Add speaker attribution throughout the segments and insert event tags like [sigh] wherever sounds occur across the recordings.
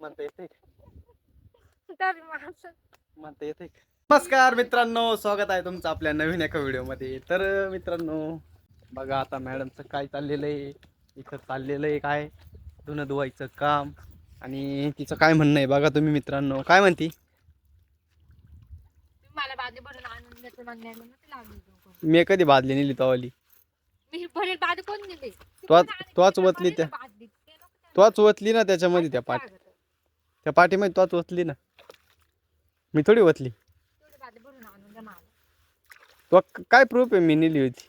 Speaker 1: म्हणता येते म्हणता येते नमस्कार मित्रांनो स्वागत आहे तुमचं आपल्या नवीन एका व्हिडिओमध्ये. तर मित्रांनो बघा आता मॅडमचं काय चाललेलं आहे. इथं चाललेलं आहे काय? धुणं धुवायचं काम. आणि तिचं काय म्हणणं आहे? बघा तुम्ही मित्रांनो काय म्हणती?
Speaker 2: तुम्ही मला बादली भरून आणून देतो म्हणले म्हणून ते लावली दोघं.
Speaker 1: मी कधी बादली नेली तवाली
Speaker 2: मी भरेल बादली कोण दिली?
Speaker 1: त्वाच- त्वाच वतली त्या- त्वाच ओतली ना त्याच्यामध्ये त्या पाठ त्या पाठीमध्ये त्वाच ओतली ना. मी थोडी
Speaker 2: मला
Speaker 1: तो काय प्रूफ आहे मी नेली होती?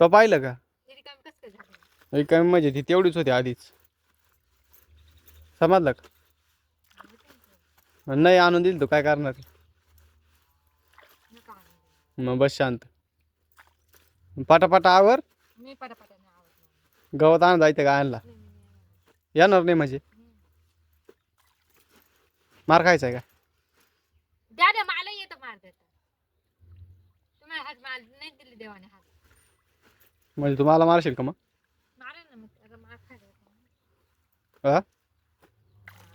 Speaker 1: तो पाहिलं का?
Speaker 2: तरी कमी कसं काय झालं
Speaker 1: एक काय म्हणजे ती तेवढीच होती आधीच. समजलं का? नाही आणून दिली तो काय करणार. मग बस शांत. पाटापाटा आवर. गवत आणून जायचं का आणला येणार नाही म्हणजे. मार खायचा आहे का?
Speaker 2: द्या द्या मला येतं मार देता. तुम्हाला हात मार नाही दिली देवाने हात.
Speaker 1: म्हणजे तुम्हाला मारशील का मग?
Speaker 2: मारेल ना मग आता मार खायला
Speaker 1: हा?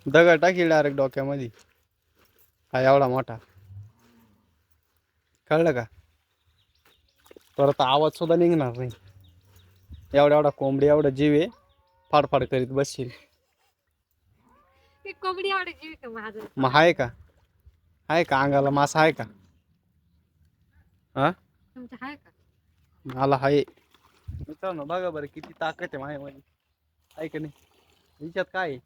Speaker 1: दगड टाकी डायरेक्ट डोक्यामध्ये. हा एवढा मोठा. कळलं का? परत आवाज सुद्धा निघणार नाही. एवढा एवढा कोंबडी एवढा जीव आहे. फाडफाड करीत बसशील.
Speaker 2: ते कोंबडी आवडायची का माझं?
Speaker 1: मग आहे का? आहे का अंगाला मासा आहे का? हा?
Speaker 2: तुमचं आहे का?
Speaker 1: मला आहे मित्रांनो बघा बरं किती ताकद आहे माझ्यामध्ये आहे का नाही? हिच्यात काय आहे?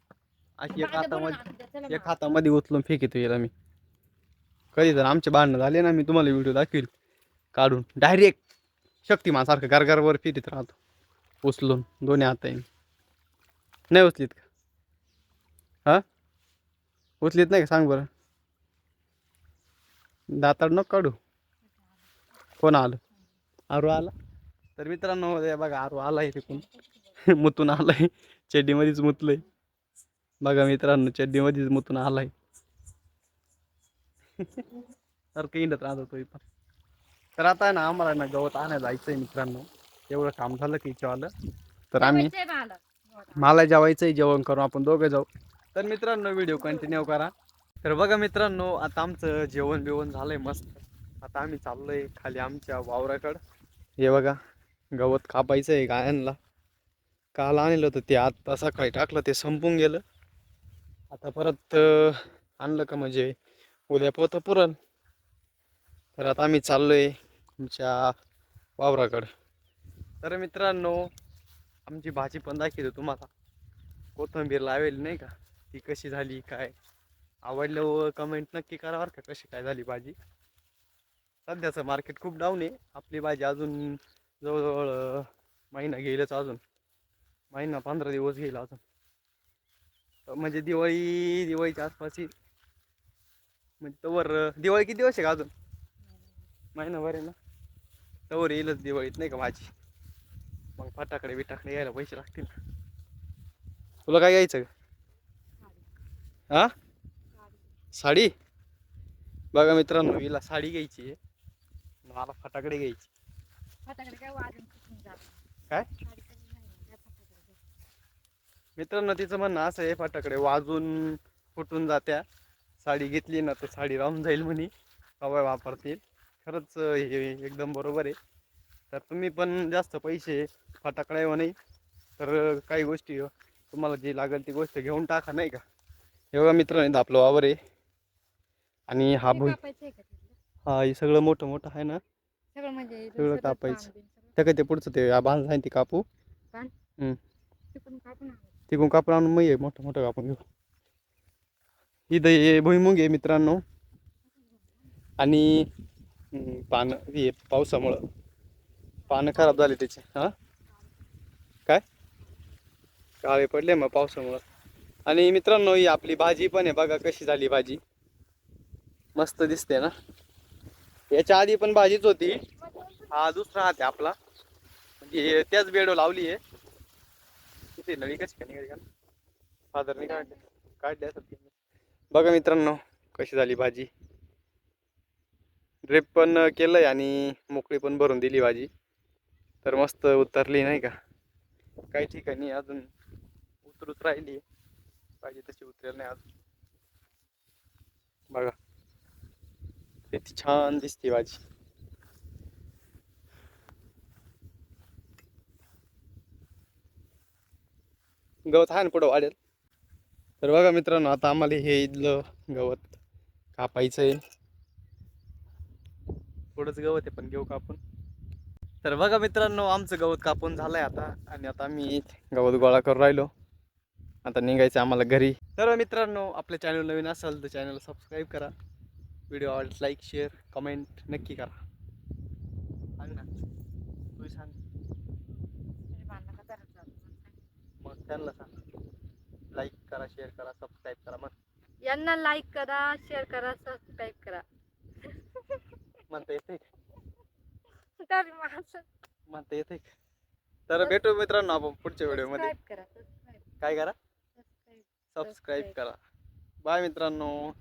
Speaker 1: अशी एक हातामध्ये
Speaker 2: द्या, चला
Speaker 1: एक
Speaker 2: मग.
Speaker 1: हातामध्ये उचलून फेकितो येईल आम्ही. कधी जर आमचे भांडणं झाले ना मी तुम्हाला व्हिडिओ दाखवील. काढून डायरेक्ट शक्तिमान सारखं गारगारवर फिरत राहतो. उचलून दोन्ही हाताने. नाही उचलीत का? हा? उचलीत नाही का? सांग बरं. दाताड नको काढू. कोण आलं? आरू आला? तर मित्रांनो बघा आरू आलाय तिकून. [laughs] मुतून आलाय. चड्डीमध्येच मुतलंय. बघा मित्रांनो चड्डीमध्येच मुतून आलाय. [laughs] सारखं इंडत राहतो तोही पण तर आता ना आम्हाला ना गवत आणायला जायचंय मित्रांनो. एवढं काम झालं की इथं आलं. तर आम्ही
Speaker 2: मला
Speaker 1: जेवायचंय जेवण करू आपण दोघं जाऊ. तर मित्रांनो व्हिडिओ कंटिन्यू करा. तर बघा मित्रांनो आता आमचं जेवण बिवण झालंय मस्त. आता आम्ही चाललोय खाली आमच्या वावराकडं. हे बघा गवत कापायचं आहे गायांना काल आणलं होतं ते आता सकाळी टाकलं ते संपून गेलं. आता परत आणलं का म्हणजे उद्या पोतं पुरण तर आता आम्ही चाललोय आमच्या वावराकडं. तर मित्रांनो आमची भाजी पण दाखवतो तुम्हाला. कोथंबीर लावेल नाही का? ती कशी झाली काय? आवडलं कमेंट नक्की करा बरं का कशी काय झाली भाजी? सध्याचं मार्केट खूप डाऊन आहे. आपली भाजी अजून जवळजवळ महिना घेईलच अजून. महिना पंधरा दिवस गेला अजून. म्हणजे दिवाळी दिवाळीच्या आसपास येईल. म्हणजे तवर दिवाळी किती दिवस आहे का अजून? महिनाभर आहे ना? तवर येईलच दिवाळीत नाही का भाजी? मग फटाकडे बिटाकडे यायला पैसे लागतील. ना तुला काय घ्यायचं? का हा? साडी? बघा मित्रांनो हिला साडी घ्यायची आहे. मला फटाकडे घ्यायची.
Speaker 2: फटाकडे काय.
Speaker 1: मित्रांनो तिचं म्हणणं असं आहे फटाकडे वाजून फुटून जात्या. साडी घेतली ना तर साडी राहून जाईल म्हणे. हवाय वापरतील. खरंच हे एकदम बरोबर आहे. तर तुम्ही पण जास्त पैसे फटाकडे नाही तर काही गोष्टी तुम्हाला जी लागेल ती गोष्ट घेऊन टाका नाही का? हे बघा मित्रांनो आपलं वावर आहे. आणि हा भुई? हा हे सगळं मोठं मोठं आहे ना.
Speaker 2: सगळं म्हणजे
Speaker 1: सगळं कापायचं. त्या काय ते पुढचं ते बांध आहे ती कापू.
Speaker 2: तिकडून कापून
Speaker 1: आणून मग ये मोठं मोठं कापून घेऊ. इथं हे भुईमुग आहे मित्रांनो. आणि पानं हे पावसामुळं. पानं खराब झाले त्याचे हा? काय? काळे पडले मग पावसामुळं. आणि मित्रांनो ही आपली भाजी पण आहे. बघा कशी झाली भाजी. मस्त दिसते ना. याच्या आधी पण भाजीच होती. हा दुसरा हात आहे आपला. म्हणजे त्याच बेडो लावली आहे. किती नवी कशी का निघाली का? फादरने काढले. काढले असं बघा मित्रांनो कशी झाली भाजी. ड्रिप पण केलंय आणि मोकळी पण भरून दिली भाजी. तर मस्त उतरली नाही का? काही ठिकाणी अजून उतरूच राहिली पाहिजे तशी उतरेल नाही अजून. बघा. किती छान दिसते भाजी गवत आहे ना पुढं वाढेल? तर बघा मित्रांनो आता आम्हाला हे इथलं गवत कापायचं आहे थोडंच गवत आहे पण घेऊ कापून. तर बघा मित्रांनो आमचं गवत कापून झालंय आता. आणि आता आम्ही गवत गोळा करून राहिलो. आता निघायचं आम्हाला घरी. तर मित्रांनो आपल्या चॅनल नवीन असाल तर चॅनल सबस्क्राईब करा. व्हिडिओ आवडल्यास लाईक शेअर कमेंट नक्की करा. सांग ना? तू सांग? मग त्यांना सांग. लाईक करा शेअर करा सबस्क्राईब करा मग.
Speaker 2: यांना लाईक करा शेअर करा सबस्क्राईब करा.
Speaker 1: म्हणता येते
Speaker 2: तरी माझं
Speaker 1: म्हणता येते तर भेटू मित्रांनो आपण पुढच्या व्हिडिओमध्ये
Speaker 2: करा
Speaker 1: काय करा? सबस्क्राईब करा. बाय मित्रांनो.